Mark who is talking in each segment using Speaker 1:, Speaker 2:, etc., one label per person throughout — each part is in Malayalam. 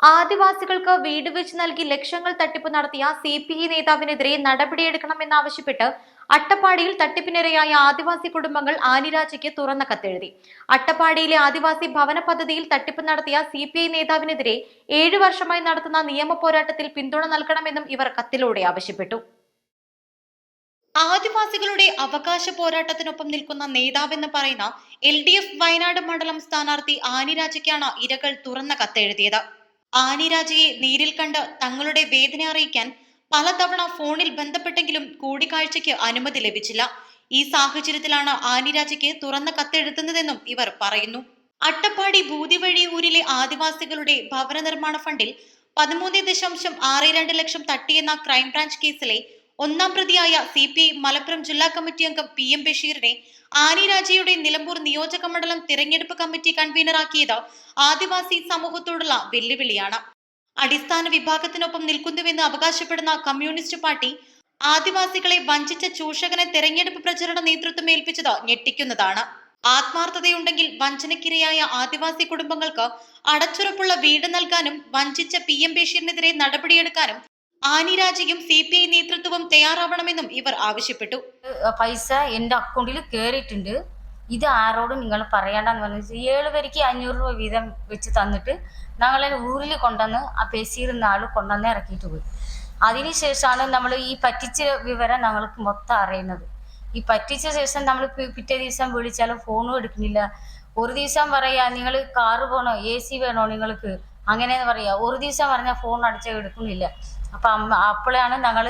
Speaker 1: ആദിവാസികൾക്ക് വീട് വെച്ച് നൽകി ലക്ഷങ്ങൾ തട്ടിപ്പ് നടത്തിയ സി പി ഐ നേതാവിനെതിരെ നടപടിയെടുക്കണമെന്നാവശ്യപ്പെട്ട് അട്ടപ്പാടിയിൽ തട്ടിപ്പിനിരയായ ആദിവാസി കുടുംബങ്ങൾ ആനിരാജയ്ക്ക് തുറന്ന കത്തെഴുതി. അട്ടപ്പാടിയിലെ ആദിവാസി ഭവന പദ്ധതിയിൽ തട്ടിപ്പ് നടത്തിയ സി പി ഐ നേതാവിനെതിരെ ഏഴു വർഷമായി നടത്തുന്ന നിയമ പോരാട്ടത്തിൽ പിന്തുണ നൽകണമെന്നും ഇവർ കത്തിലൂടെ ആവശ്യപ്പെട്ടു. ആദിവാസികളുടെ അവകാശ പോരാട്ടത്തിനൊപ്പം നിൽക്കുന്ന നേതാവെന്ന് പറയുന്ന എൽ ഡി എഫ് വയനാട് മണ്ഡലം സ്ഥാനാർത്ഥി ആനിരാജയ്ക്കാണ് ഇരകൾ തുറന്ന കത്തെഴുതിയത്. ആനിരാജയെ നേരിൽ കണ്ട് തങ്ങളുടെ വേദന അറിയിക്കാൻ പലതവണ ഫോണിൽ ബന്ധപ്പെട്ടെങ്കിലും കൂടിക്കാഴ്ചയ്ക്ക് അനുമതി ലഭിച്ചില്ല. ഈ സാഹചര്യത്തിലാണ് ആനിരാജയ്ക്ക് തുറന്ന കത്തെഴുതുന്നതെന്നും ഇവർ പറയുന്നു. അട്ടപ്പാടി ഭൂതിവഴി ഊരിലെ ആദിവാസികളുടെ ഭവന നിർമ്മാണ ഫണ്ടിൽ പതിമൂന്ന് ദശാംശം ആറ് രണ്ട് ലക്ഷം തട്ടിയെന്ന ക്രൈംബ്രാഞ്ച് കേസിലെ ഒന്നാം പ്രതിയായ സി പി ഐ മലപ്പുറം ജില്ലാ കമ്മിറ്റി അംഗം പി എം ബഷീറിനെ ആനി രാജയുടെ നിലമ്പൂർ നിയോജക മണ്ഡലം തിരഞ്ഞെടുപ്പ് കമ്മിറ്റി കൺവീനറാക്കിയത് ആദിവാസി സമൂഹത്തോടുള്ള വെല്ലുവിളിയാണ്. അടിസ്ഥാന വിഭാഗത്തിനൊപ്പം നിൽക്കുന്നുവെന്ന് അവകാശപ്പെടുന്ന കമ്മ്യൂണിസ്റ്റ് പാർട്ടി ആദിവാസികളെ വഞ്ചിച്ച ചൂഷകനെ തെരഞ്ഞെടുപ്പ് പ്രചരണ നേതൃത്വം ഏൽപ്പിച്ചത് ഞെട്ടിക്കുന്നതാണ്. ആത്മാർത്ഥതയുണ്ടെങ്കിൽ വഞ്ചനക്കിരയായ ആദിവാസി കുടുംബങ്ങൾക്ക് അടച്ചുറപ്പുള്ള വീട് നൽകാനും വഞ്ചിച്ച പി എം ബഷീറിനെതിരെ നടപടിയെടുക്കാനും ആനിരാജയും സി പി ഐ നേതൃത്വവും തയ്യാറാവണമെന്നും ഇവർ ആവശ്യപ്പെട്ടു.
Speaker 2: പൈസ എന്റെ അക്കൗണ്ടിൽ കയറിയിട്ടുണ്ട് ഇത് ആരോടും നിങ്ങൾ പറയണ്ടെന്ന് പറഞ്ഞു ഏഴ് പേർക്ക് അഞ്ഞൂറ് രൂപ വീതം വെച്ച് തന്നിട്ട് ഞങ്ങളെ ഊരിൽ കൊണ്ടുവന്ന് ആ ബഷീർ ആൾ കൊണ്ടുവന്ന് ഇറക്കിയിട്ട് പോയി. അതിനുശേഷമാണ് നമ്മൾ ഈ പറ്റിച്ച വിവരം ഞങ്ങൾക്ക് മൊത്തം അറിയുന്നത്. ഈ പറ്റിച്ച ശേഷം നമ്മൾ പിറ്റേ ദിവസം വിളിച്ചാലും ഫോണും എടുക്കുന്നില്ല. ഒരു ദിവസം പറയാ നിങ്ങൾ കാറ് പോകണോ എ സി വേണോ നിങ്ങൾക്ക്? അങ്ങനെയെന്ന് പറയാ. ഒരു ദിവസം പറഞ്ഞാൽ ഫോൺ അടിച്ചാൽ എടുക്കുന്നില്ല. അപ്പം അപ്പോഴാണ് ഞങ്ങൾ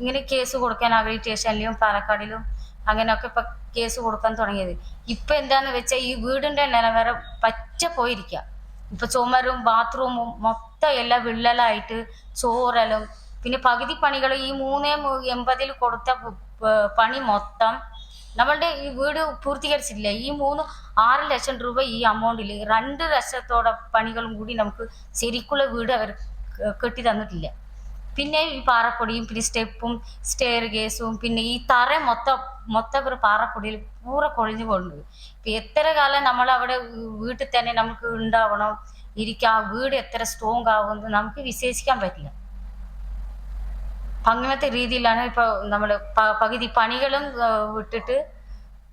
Speaker 2: ഇങ്ങനെ കേസ് കൊടുക്കാൻ അവരി സ്റ്റേഷനിലും പാലക്കാടിലും അങ്ങനെയൊക്കെ ഇപ്പം കേസ് കൊടുക്കാൻ തുടങ്ങിയത്. ഇപ്പം എന്താന്ന് വെച്ചാൽ ഈ വീടിന്റെ നിലവാരം പച്ച പോയിരിക്കുക. ഇപ്പം ചുമരും ബാത്റൂമും മൊത്തം എല്ലാം വിള്ളലായിട്ട് ചോറലും പിന്നെ പകുതി പണികൾ ഈ മൂന്നേ എൺപതിൽ കൊടുത്ത പണി മൊത്തം നമ്മളുടെ ഈ വീട് പൂർത്തീകരിച്ചിട്ടില്ല. ഈ മൂന്ന് ആറ് ലക്ഷം രൂപ ഈ അമൗണ്ടിൽ രണ്ട് ലക്ഷത്തോടെ പണികളും കൂടി നമുക്ക് ശരിക്കുള്ള വീട് അവർ കെട്ടി തന്നിട്ടില്ല. പിന്നെ ഈ പാറപ്പൊടിയും പിന്നെ സ്റ്റെപ്പും സ്റ്റെയർ കേസും പിന്നെ ഈ തറ മൊത്തം മൊത്തം ഒരു പാറപ്പൊടിയിൽ പൂറ കൊഴിഞ്ഞു പോകുന്നത് ഇപ്പം എത്ര കാലം നമ്മൾ അവിടെ വീട്ടിൽ തന്നെ നമുക്ക് ഉണ്ടാവണം ഇരിക്കാം ആ വീട് എത്ര സ്ട്രോങ് ആവുമെന്ന് നമുക്ക് വിശേഷിക്കാൻ പറ്റില്ല. അങ്ങനത്തെ രീതിയിലാണ് ഇപ്പോൾ നമ്മൾ പകുതി പണികളും വിട്ടിട്ട്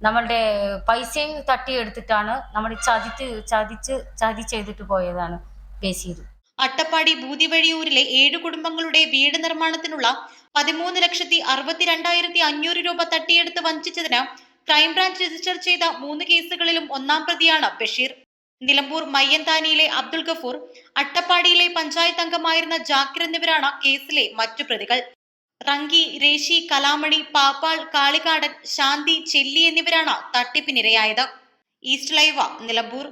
Speaker 2: നമ്മളുടെ പൈസയും തട്ടിയെടുത്തിട്ടാണ് നമ്മൾ ചതിച്ച് ചതിച്ച് ചതി ചെയ്തിട്ട് പോയതാണ് ബഷീർ
Speaker 1: അട്ടപ്പാടി ഭൂതിവഴിയൂരിലെ ഏഴ് കുടുംബങ്ങളുടെ വീട് നിർമ്മാണത്തിനുള്ള പതിമൂന്ന് ലക്ഷത്തി അറുപത്തിരണ്ടായിരത്തി അഞ്ഞൂറ് രൂപ തട്ടിയെടുത്ത് വഞ്ചിച്ചതിന് ക്രൈംബ്രാഞ്ച് രജിസ്റ്റർ ചെയ്ത മൂന്ന് കേസുകളിലും ഒന്നാം പ്രതിയാണ് ബഷീർ. നിലമ്പൂർ മയ്യന്താനിയിലെ അബ്ദുൾ ഗഫൂർ അട്ടപ്പാടിയിലെ പഞ്ചായത്ത് അംഗമായിരുന്ന ജാക്കിർ എന്നിവരാണ് കേസിലെ മറ്റു പ്രതികൾ. റങ്കി രേശി കലാമണി പാപ്പാൾ കാളികാടൻ ശാന്തി ചെല്ലി എന്നിവരാണ് തട്ടിപ്പിനിരയായത്. ഈസ്റ്റ് ലൈവ നിലമ്പൂർ.